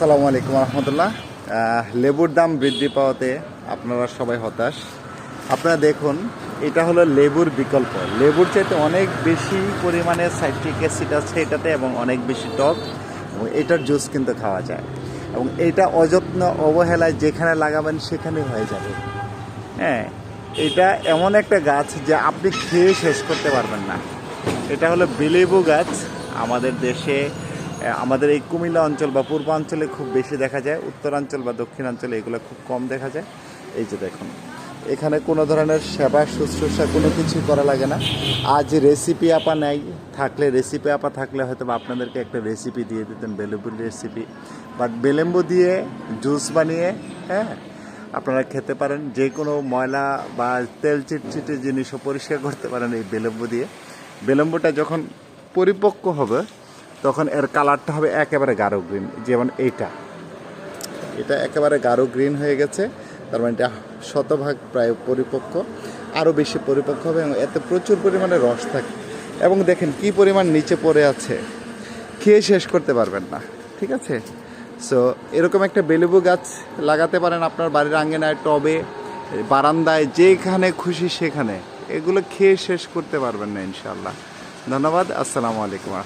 আসসালামু আলাইকুম রহমতুল্লাহ। লেবুর দাম বৃদ্ধি পাওয়াতে আপনারা সবাই হতাশ। আপনারা দেখুন, এটা হলো লেবুর বিকল্প। লেবুর চাইতে অনেক বেশি পরিমাণে সাইট্রিক অ্যাসিড আছে এটাতে এবং অনেক বেশি টক। এবং এটার জুস কিন্তু খাওয়া যায়। এবং এটা অযত্ন অবহেলায় যেখানে লাগাবেন সেখানে হয়ে যাবে। হ্যাঁ এটা এমন একটা গাছ যে আপনি খেয়ে শেষ করতে পারবেন না। এটা হলো বিলেবু গাছ। আমাদের দেশে আমাদের এই কুমিল্লা অঞ্চল বা পূর্বাঞ্চলে খুব বেশি দেখা যায়, উত্তরাঞ্চল বা দক্ষিণাঞ্চলে এগুলো খুব কম দেখা যায়। এই যে দেখুন, এখানে কোনো ধরনের সেবা, শুশ্রূষা কোনো কিছুই করা লাগে না। আজ রেসিপি আপা নেই, থাকলে রেসিপি আপা থাকলে হয়তো আপনাদেরকে একটা রেসিপি দিয়ে দিতেন বেলেবুর রেসিপি বাট বেলেম্বু দিয়ে জুস বানিয়ে হ্যাঁ আপনারা খেতে পারেন। যে কোনো ময়লা বা তেল চিটচিটে জিনিসও পরিষ্কার করতে পারেন এই বেলেম্বু দিয়ে। বেলেম্বুটা যখন পরিপক্ক হবে তখন এর কালারটা হবে একেবারে গাঢ় গ্রিন, যেমন এইটা। এটা একেবারে গাঢ় গ্রিন হয়ে গেছে, তার মানে এটা শতভাগ প্রায় পরিপক্ক, আরও বেশি পরিপক্ক হবে এবং এতে প্রচুর পরিমাণে রস থাকে। এবং দেখেন কি পরিমাণ নিচে পড়ে আছে, খেয়ে শেষ করতে পারবেন না, ঠিক আছে? সো এরকম একটা বেলেবু গাছ লাগাতে পারেন আপনার বাড়ির আঙ্গিনায়, টবে, বারান্দায়, যেখানে খুশি সেখানে। এগুলো খেয়ে শেষ করতে পারবেন না ইনশাল্লাহ ধন্যবাদ, আসসালামু আলাইকুম।